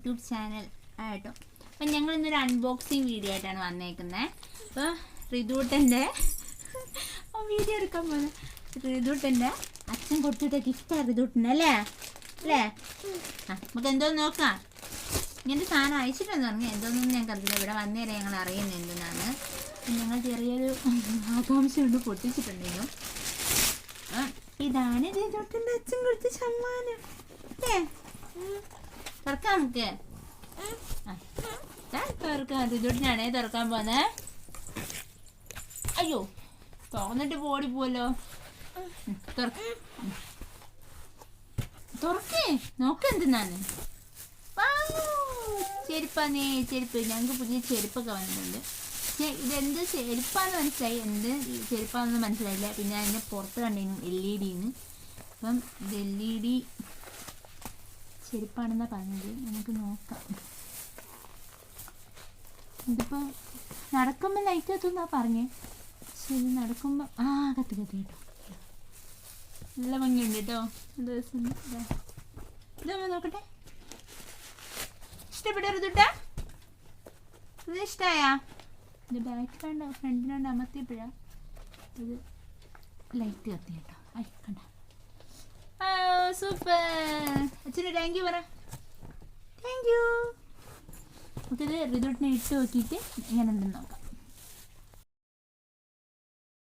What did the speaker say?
YouTube channel ആയിട്ടോ. അപ്പം ഞങ്ങൾ ഇന്നൊരു അൺബോക്സിങ് വീഡിയോ ആയിട്ടാണ് വന്നേക്കുന്നത് അപ്പോൾ റിതൂട്ടന്റെ വീഡിയോ എടുക്കാൻ പോകുന്നത് റിതൂട്ടന്റെ അച്ഛൻ കൊടുത്തിട്ട ഗിഫ്റ്റാണ് റിതൂട്ടന് അല്ലേ? അല്ലേ? ആ നമുക്ക് എന്തോന്ന് നോക്കാം. ഇങ്ങനത്തെ സാധനം അയച്ചിട്ടെന്ന് പറഞ്ഞു. എന്തോന്നും ഞങ്ങൾക്ക് അറിയില്ല ഇവിടെ വന്നേരെ ഞങ്ങൾ അറിയുന്നത് എന്തെന്നാണ്. ഞങ്ങൾ ചെറിയൊരു ആകാംക്ഷ കൊണ്ട് പൊട്ടിച്ചിട്ടുണ്ടെങ്കിലും. ഇതാണ് റിതൂട്ടിന്റെ അച്ഛൻ കൊടുത്ത സമ്മാനം. തുറക്കാം നമുക്ക് തുറക്കാം റിതൂട്ടിനാണേ തുറക്കാൻ പോന്നെ. അയ്യോ തുറന്നിട്ട് പോടി പോലോ തുറക്ക്. നോക്ക് ചെരുപ്പാന്നേ ചെരുപ്പ്. ഞങ്ങൾക്ക് പുതിയ ചെരുപ്പൊക്കെ വന്നിട്ടുണ്ട്. ഇതെന്ത് ചെരുപ്പാന്ന് മനസ്സിലായി. എന്ത് ചെരുപ്പാന്ന് മനസ്സിലായില്ല. പിന്നെ അതിന്റെ പുറത്ത് കണ്ടിരുന്നു എൽ ഇ ഡിന്ന് അപ്പം ഇത് എൽ ഇ ചെരുപ്പാണെന്നാ പറഞ്ഞത് നമുക്ക് നോക്കാം. ഇതിപ്പോൾ നടക്കുമ്പോൾ ലൈറ്റ് എത്തുന്നാ പറഞ്ഞേ? ഇത് നടക്കുമ്പോൾ ആ കത്തി കത്തി കേട്ടോ നല്ല ഭംഗിയുണ്ട് കേട്ടോ ദിവസം. ഇതാ നോക്കട്ടെ. ഇഷ്ടപ്പെട്ടോ ഇത് ഇഷ്ടമായാ ഇത് ബാക്കിലാണ്ട് ഫ്രണ്ടിലാണ്ട് അമർത്തിയപ്പോഴാ ഇത് ലൈറ്റ് കത്തി കേട്ടോ. ഐ കണ്ട? സൂപ്പർ അച്ഛന് താങ്ക് യു പറ. താങ്ക് യു നമുക്കിത് റിസോർട്ടിനെ ഇട്ട് നോക്കിയിട്ട് എങ്ങനെ ഉണ്ടെന്ന് നോക്കാം.